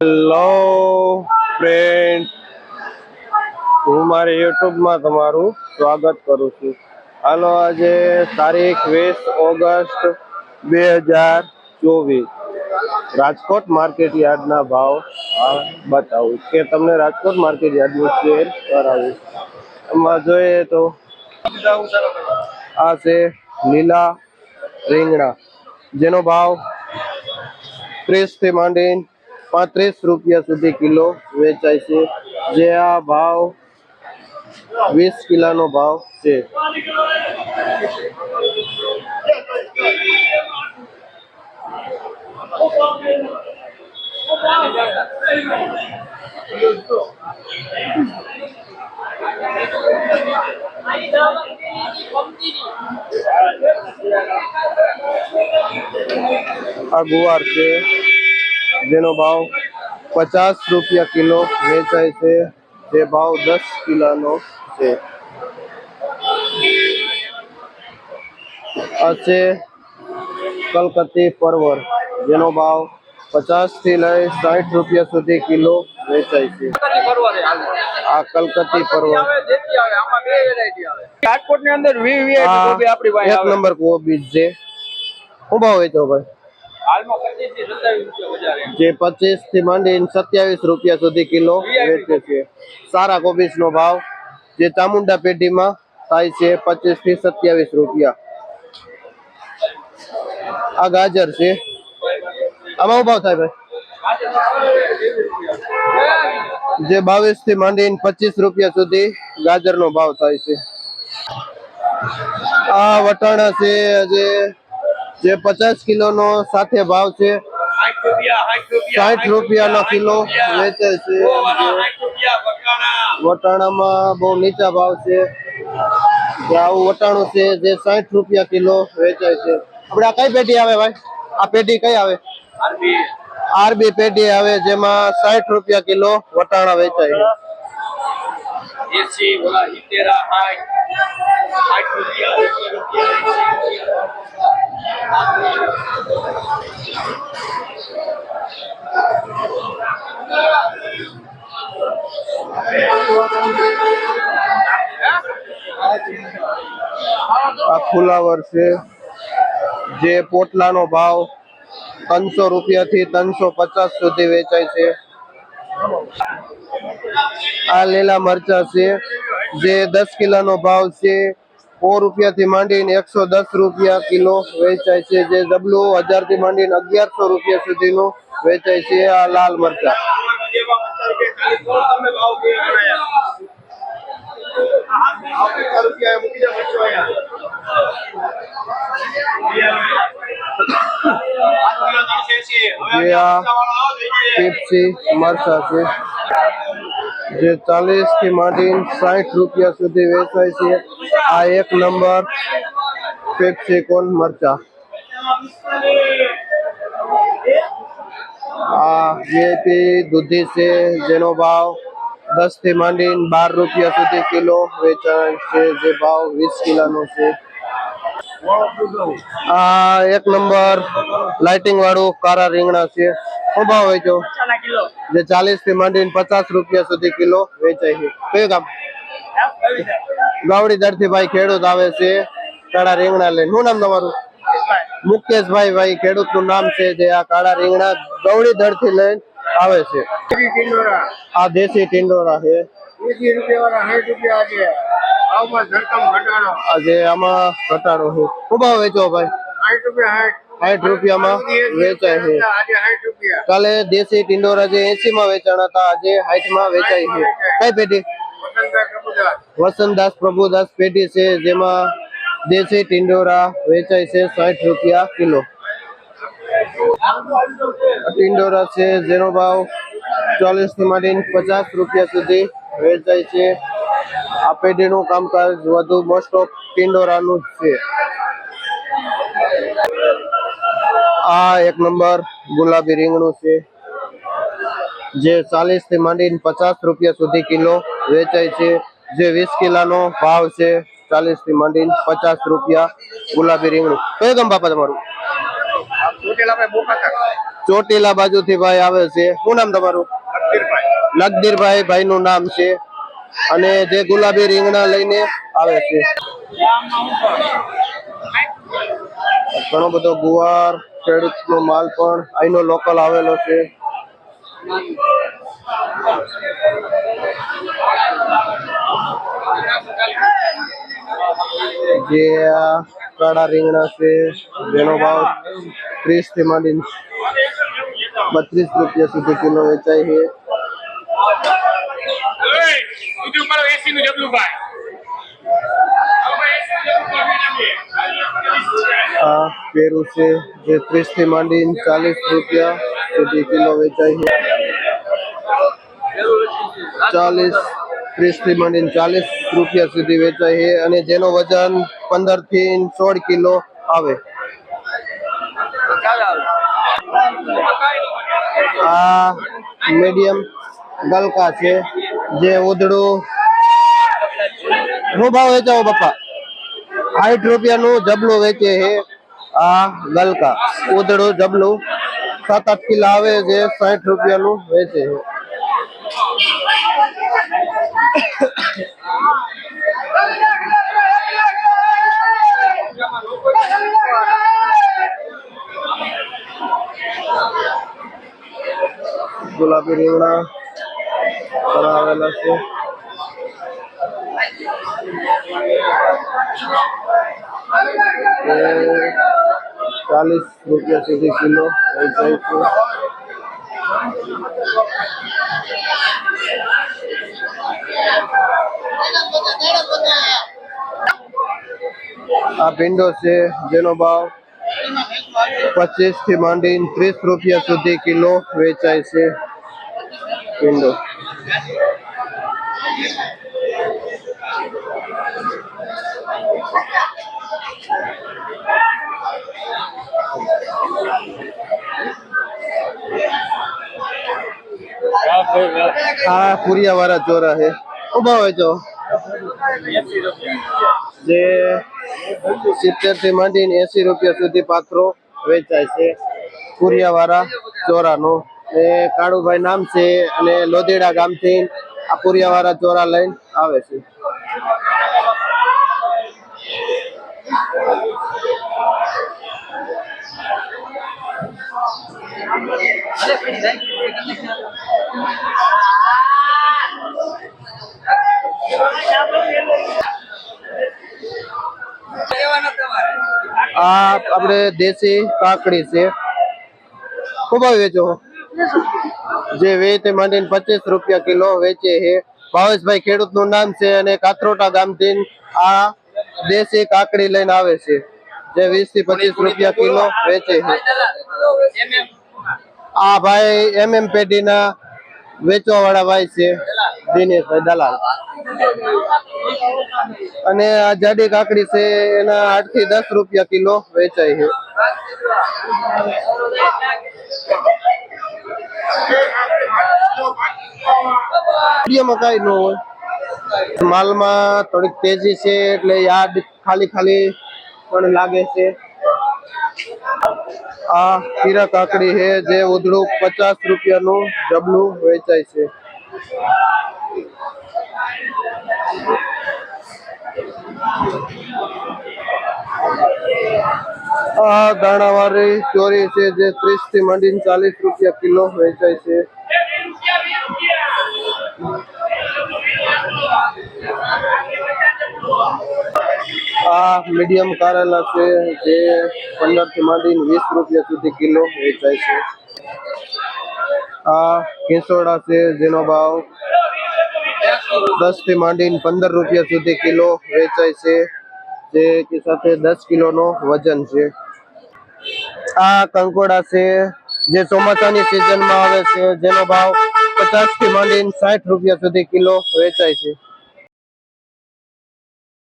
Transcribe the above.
Hello friend હું મારી યુટ્યુબમાં તમારું સ્વાગત કરું છું. હાલો, આજે તારીખ વીસ ઓગસ્ટ બે હજાર ચોવીસ. રાજકોટ માર્કેટ યાર્ડના ભાવ બતાવું. કે તમને રાજકોટ માર્કેટ યાર્ડનું શેર કરાવું. એમાં જોઈએ તો આ છે લીલા રીંગણા. જેનો ભાવ ત્રીસથી માંડીને પાંત્રીસ રૂપિયા સુધી કિલો વેચાય છે જે આ ભાવ વીસ કિલોનો ભાવ છે આ ગુવાર છે જેનો ભાવ પચાસ રૂપિયા કિલો વેચાય છે. જે ભાવ દસ કિલોનો છે. આ છે કલકત્તી પરવર જેનો ભાવ પચાસથી લઈ સાઠ રૂપિયા સુધી કિલો વેચાય છે. આ કલકત્તી પરવર. રાજકોટની અંદર વી વી આ કોબી આપણી પાસે એક આવે. નંબર કોબીજ છે. શું ભાવ વેચો ભાઈ? જે પચીસથી માંડી સત્યાવીસ રૂપિયા સુધી કિલો વેચે છે. સારા કોબીજ નો ભાવ જે ચામુંડા પેઢીમાં થાય છે પચીસથી સત્યાવીસ રૂપિયા. આ ગાજર છે. આમાં ભાવ થાય ભાઈ? જે બાવીસથી માંડીને પચીસ રૂપિયા સુધી ગાજર નો ભાવ થાય છે. આ વટાણા છે જે જે પચાસ કિલો નો સાથે ભાવ છે. સાઠ રૂપિયા નો કિલો વેચે છે. વટાણામાં બહુ નીચા ભાવ છે. આવું વટાણું છે જે સાઠ રૂપિયા કિલો વેચાય છે. આપણે આ કઈ પેઢી આવે ભાઈ? આ પેઢી કઈ આવે? આરબી પેઢી આવે જેમાં સાઠ રૂપિયા કિલો વટાણા વેચાય છે. ફુલાવર છે. જે પોટલાનો ભાવ ત્રણસો રૂપિયા થી ત્રણસો પચાસ સુધી વેચાય છે. આ લીલા મરચા છે. જે દસ કિલોનો ભાવ છે. સો રૂપિયા થી માંડીને એકસો દસ રૂપિયા કિલો વેચાય છે. જે ડબલું હજારથી માંડીને અગિયારસો રૂપિયા સુધીનું વેચાય છે આ લાલ મરચા. જે ચાલીસથી માંડીને સાઠ રૂપિયા સુધી વેચાય છે. આ એક નંબર પેપ્સી કોન મરચા. આ વીઆઈપી દૂધી છે, જેનો ભાવ દસથી માંડીને બાર રૂપિયા સુધી કિલો વેચાણ છે. જે ભાવ વીસ કિલોનો છે. આ એક નંબર લાઇટિંગ વાળું કારા રીંગણા છે. શું ભાવ વેચો જે ચાલીસથી માંડીને પચાસ રૂપિયા સુધી કિલો વેચાય છે. કયું કામ ગાવડી થી ભાઈ ખેડૂત આવે છે. કાળા રીંગણા લઈને. શું નામ તમારું? મુકેશભાઈ ભાઈ ખેડૂતનું નામ છે જે આ કાળા રીંગણા ગવડી દરથી લઈને આવે છે. આ દેશી ટિંડોરા છે. જે આમાં ઘટાડો છે. શું ભાવ વેચો ભાઈ? સાઠ રૂપિયામાં વેચાય છે. કાલે દેશી ટિંડોરા જે એસી માં વેચાણ હતા. આજે હાઈટમાં વેચાય છે. કઈ પેઢી? વસંતદાસ પ્રભુદાસ. પેઢી છે જેમાં દેશી ટિંડોરા વેચાય છે સાઠ રૂપિયા કિલો. ટિંડોરા છે જેનો ભાવ ચાલીસથી માંડીને પચાસ રૂપિયા સુધી વેચાય છે. આ પેઢીનું કામકાજ વધુ મોસ્ટ ઓફ ટિંડોરાનું જ છે. આ એક નંબર ગુલાબી રીંગણું છે જે ચાલીસથી માંડીને પચાસ રૂપિયા સુધી કિલો વેચાય છે જે વીસ કિલોનો ભાવ છે ચાલીસથી માંડીને પચાસ રૂપિયા ગુલાબી રીંગણું. કયું ગામ બાપા તમારું? ચોટીલા બાજુથી ભાઈ આવે છે. શું નામ તમારું? લગદીરભાઈ ભાઈ નું નામ છે. અને જે ગુલાબી રીંગણા લઈને આવે છે. ઘણો બધો ગુવાર, ખેડૂતનો માલ પણ અહીંનો લોકલ આવેલો છે. જે આ કાળા રીંગણા છે, જેનો ભાવ ત્રીસથી માંડી બત્રીસ રૂપિયા સુધી કિલો વેચાય છે. બીજું મારો એસી નું જબલું ભાઈ. આ પેરું છે જે ત્રીસથી માંડીને ચાલીસ રૂપિયા સુધી કિલો વેચાય છે. ચાલીસ ત્રીસથી માંડીને ચાલીસ રૂપિયા સુધી વેચાય છે અને જેનો વજન પંદરથી સોળ કિલો આવે. આ મીડિયમ ગલકા છે. જે ઉધડું શું ભાવ વેચાવો પપ્પા સાઠ રૂપિયાનું જબલું વેચે છે આ ગલકા. ઉધડું જબલું સાત આઠ કિલો આવે છે, સાઠ રૂપિયાનું વેચે છે. ગુલાબી રીંગણા. પણ આવેલા છે એ ચાલીસ રૂપિયા સુધી કિલો વેચાય છે આ ભીંડો છે જેનો ભાવ પચીસથી માંડીને ત્રીસ રૂપિયા સુધી કિલો વેચાય છે ભીંડો આ પુરિયા વાળા ચોરા છે. ઊભા હોય તો. જે સિત્તેરથી માંડીને એસી રૂપિયા સુધી પાત્રો વેચાય છે પુરિયા વાળા ચોરાનો. એ કાળુભાઈ નામ છે અને લોધેડા ગામથી આ પુરિયાવાળા ચોરા લઈને આવે છે. આ આપણે દેશી કાકડી છે. ખૂબ વેચો. જે વેચે માંડીને પચીસ રૂપિયા કિલો વેચે છે. ભાવેશભાઈ ખેડૂતનું નામ છે અને કાથરોટા ગામથી આ દેશી કાકડી લઈને આવે છે. જે વીસથી પચીસ રૂપિયા કિલો વેચે છે. આ ભાઈ એમ એમ પેઢી ના વેચવા વાળા ભાઈ છે. દિનેશભાઈ દલાલ. અને આ જાડી કાકડી છે એના આઠથી દસ રૂપિયા કિલો વેચાય છે. મીડિયમ કાંઈ માલમાં થોડીક તેજી છે એટલે યાદ ખાલી ખાલી પણ લાગે છે. આ ખીરા કાકડી છે જે ઉધડું પચાસ રૂપિયાનું ડબલું વેચાય છે. આ દાણાવાળી ચોરી છે જે ત્રીસથી માંડીને ચાલીસ રૂપિયા કિલો વેચાય છે. આ મીડિયમ કારેલા છે જે પંદરથી માંડીને વીસ રૂપિયા સુધી કિલો વેચાય છે. આ કેસોડા છે જેનો ભાવ દસથી માંડીને પંદર રૂપિયા સુધી કિલો વેચાય છે. જે સાથે દસ કિલોનો વજન છે. આ કંકોડા છે, જે ચોમાસાની સિઝનમાં આવે છે, જેનો ભાવ પચાસથી માંડીને સાઠ રૂપિયા સુધી કિલો વેચાય છે.